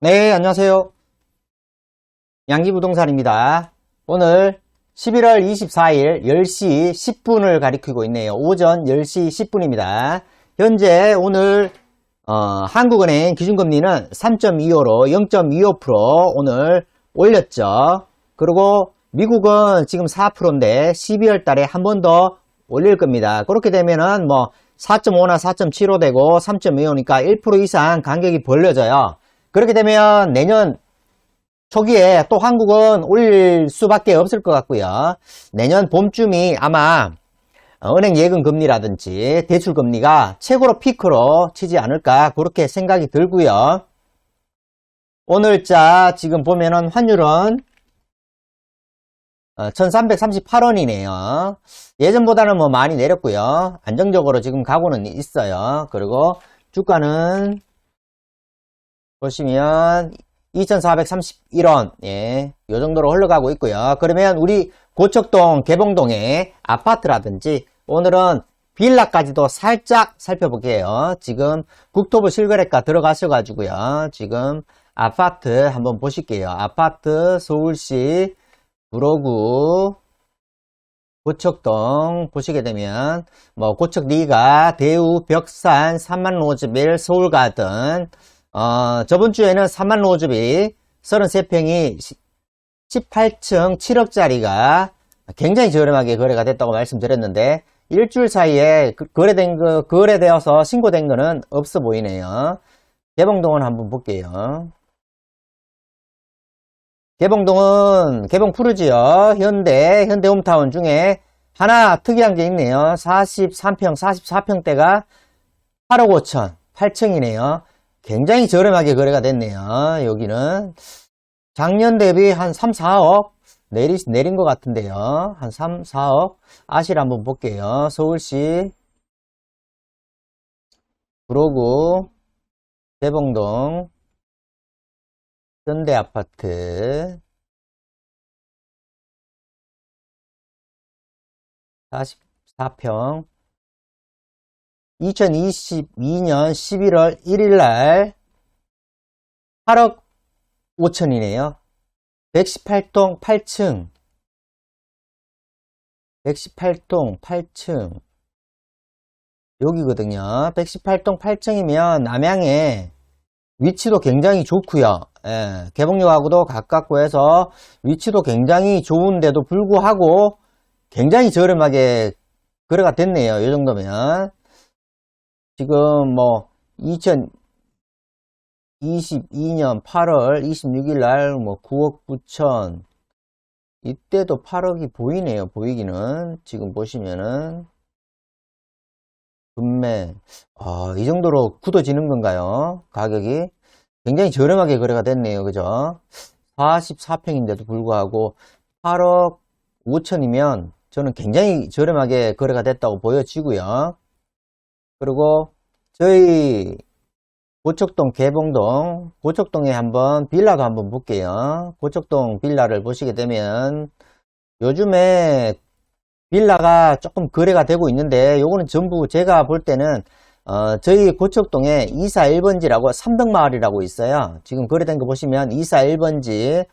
네, 안녕하세요. 양기부동산입니다. 오늘 11월 24일 10시 10분을 가리키고 있네요. 오전 10시 10분입니다. 현재 오늘 어, 한국은행 기준금리는 3.25로 0.25% 오늘 올렸죠. 그리고 미국은 지금 4%인데 12월 달에 한 번 더 올릴 겁니다. 그렇게 되면은 뭐 4.5나 4.75 되고 3.25니까 1% 이상 간격이 벌려져요. 그렇게 되면 내년 초기에 또 한국은 올릴 수밖에 없을 것 같고요. 내년 봄쯤이 아마 은행 예금 금리라든지 대출 금리가 최고로 피크로 치지 않을까 그렇게 생각이 들고요. 오늘자 지금 보면은 환율은 1338원이네요. 예전보다는 뭐 많이 내렸고요. 안정적으로 지금 가고는 있어요. 그리고 주가는 보시면 2431원, 예, 요 정도로 흘러가고 있고요. 그러면 우리 고척동, 개봉동의 아파트라든지 오늘은 빌라까지도 살짝 살펴볼게요. 지금 국토부 실거래가 들어가셔가지고요. 지금 아파트 한번 보실게요. 아파트 서울시 구로구 고척동 보시게 되면 뭐 고척 리가 대우 벽산 3만 로즈빌 서울가든 어, 저번 주에는 3만 로즈빌 33평이 18층 7억짜리가 굉장히 저렴하게 거래가 됐다고 말씀드렸는데 일주일 사이에 그- 거래된 거 거래되어서 신고된 거는 없어 보이네요. 개봉동은 한번 볼게요. 개봉동은 개봉 푸르지요. 현대, 현대 홈타운 중에 하나 특이한 게 있네요. 43평, 44평대가 8억 5천, 8층이네요. 굉장히 저렴하게 거래가 됐네요. 여기는 작년 대비 한 3, 4억 내리, 내린 것 같은데요. 한 3, 4억. 아실 한번 볼게요. 서울시 구로구 대봉동 현대아파트 44평 2022년 11월 1일 날 8억 5천이네요. 118동 8층 118동 8층 여기거든요. 118동 8층이면 남양에 위치도 굉장히 좋고요. 예, 개봉역하고도 가깝고 해서 위치도 굉장히 좋은데도 불구하고 굉장히 저렴하게 거래가 됐네요. 이 정도면 지금 뭐 2022년 8월 26일 날 뭐 9억 9천 이때도 8억이 보이네요. 보이기는 지금 보시면은 금매 아, 이 정도로 굳어지는 건가요? 가격이 굉장히 저렴하게 거래가 됐네요. 그죠? 44평인데도 불구하고 8억 5천이면 저는 굉장히 저렴하게 거래가 됐다고 보여지고요. 그리고 저희 고척동 개봉동 고척동에 한번 빌라도 한번 볼게요. 고척동 빌라를 보시게 되면 요즘에 빌라가 조금 거래가 되고 있는데 요거는 전부 제가 볼 때는 어, 저희 고척동에 2사 1번지라고 3등 마을이라고 있어요. 지금 거래된 거 보시면 2사 1번지,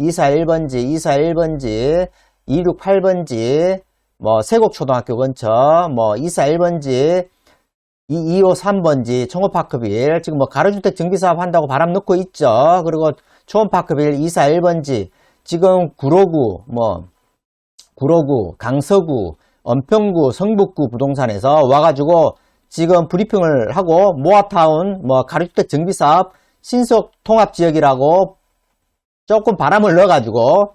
2사 1번지, 2사 1번지, 268번지, 뭐 세곡초등학교 근처, 뭐 2사 1번지, 253번지 청호파크빌 지금 뭐 가로주택 정비사업 한다고 바람 넣고 있죠. 그리고 초원파크빌 2사 1번지 지금 구로구 뭐 구로구, 강서구, 은평구, 성북구 부동산에서 와가지고 지금 브리핑을 하고 모아타운 뭐 가로주택 정비사업 신속 통합지역이라고 조금 바람을 넣어가지고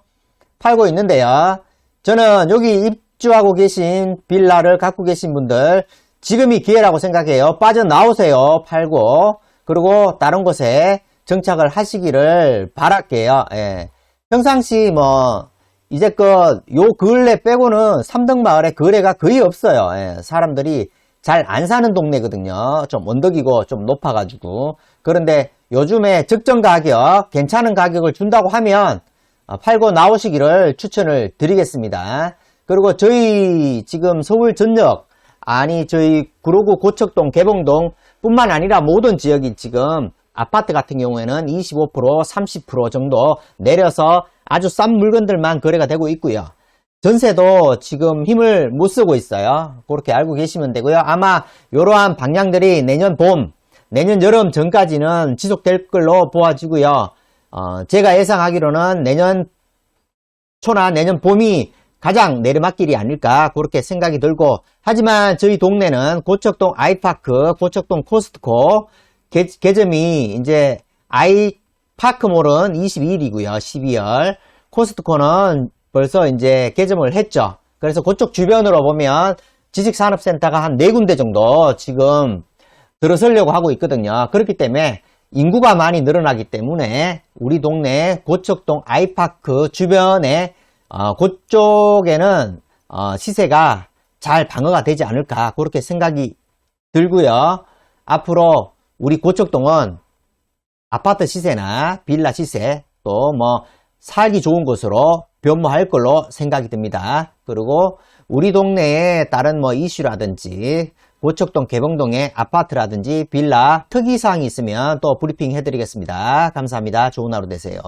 팔고 있는데요. 저는 여기 입주하고 계신 빌라를 갖고 계신 분들 지금이 기회라고 생각해요. 빠져나오세요. 팔고 그리고 다른 곳에 정착을 하시기를 바랄게요. 예. 평상시 뭐 이제껏 요 근래 빼고는 3등 마을에 거래가 거의 없어요. 예, 사람들이 잘 안 사는 동네거든요. 좀 언덕이고 좀 높아가지고. 그런데 요즘에 적정 가격, 괜찮은 가격을 준다고 하면 어, 팔고 나오시기를 추천을 드리겠습니다. 그리고 저희 지금 서울 전역, 아니 저희 구로구 고척동, 개봉동 뿐만 아니라 모든 지역이 지금 아파트 같은 경우에는 25%, 30% 정도 내려서 아주 싼 물건들만 거래가 되고 있고요. 전세도 지금 힘을 못 쓰고 있어요. 그렇게 알고 계시면 되고요. 아마 이러한 방향들이 내년 봄, 내년 여름 전까지는 지속될 걸로 보아지고요. 어, 제가 예상하기로는 내년 초나 내년 봄이 가장 내리막길이 아닐까 그렇게 생각이 들고 하지만 저희 동네는 고척동 아이파크, 고척동 코스트코 개, 개점이 이제 아이파크몰은 22일이고요. 12월 코스트코는 벌써 이제 개점을 했죠. 그래서 그쪽 주변으로 보면 지식산업센터가 한 네 군데 정도 지금 들어서려고 하고 있거든요. 그렇기 때문에 인구가 많이 늘어나기 때문에 우리 동네 고척동 아이파크 주변에 어, 그쪽에는 어, 시세가 잘 방어가 되지 않을까 그렇게 생각이 들고요. 앞으로 우리 고척동은 아파트 시세나 빌라 시세 또 뭐 살기 좋은 곳으로 변모할 걸로 생각이 듭니다. 그리고 우리 동네에 다른 뭐 이슈라든지 고척동 개봉동의 아파트라든지 빌라 특이사항이 있으면 또 브리핑 해드리겠습니다. 감사합니다. 좋은 하루 되세요.